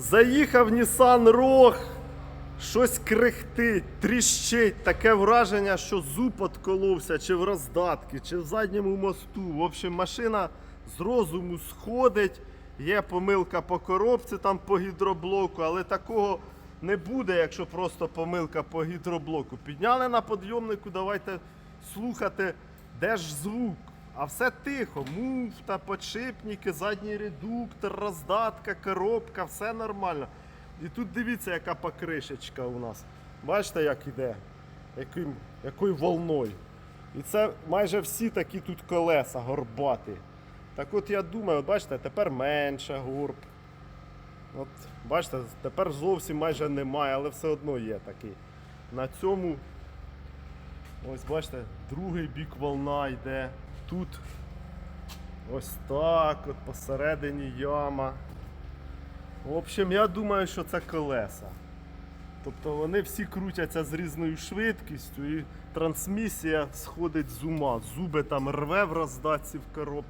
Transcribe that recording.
Заїхав Nissan Rogue, щось крихтить, тріщить. Таке враження, що зуб отколовся, чи в роздатки, чи в задньому мосту. В общем, машина з розуму сходить. Є помилка по коробці, там по гідроблоку, але такого не буде, якщо просто помилка по гідроблоку. Підняли на підйомнику, давайте слухати, де ж звук. А все тихо, муфта, подшипники, задній редуктор, роздатка, коробка, все нормально. І тут дивіться, яка покришечка у нас. Бачите, як іде? Яким, якою волною. І це майже всі такі тут колеса горбаті. Так от я думаю, от бачите, тепер менше горб. От, бачите, тепер зовсім майже немає, але все одно є такий. На цьому, ось бачите, другий бік волна йде. Тут ось так, от посередині яма. В общем, я думаю, що це колеса. Тобто вони всі крутяться з різною швидкістю і трансмісія сходить з ума. Зуби там рве в роздатці в коробці.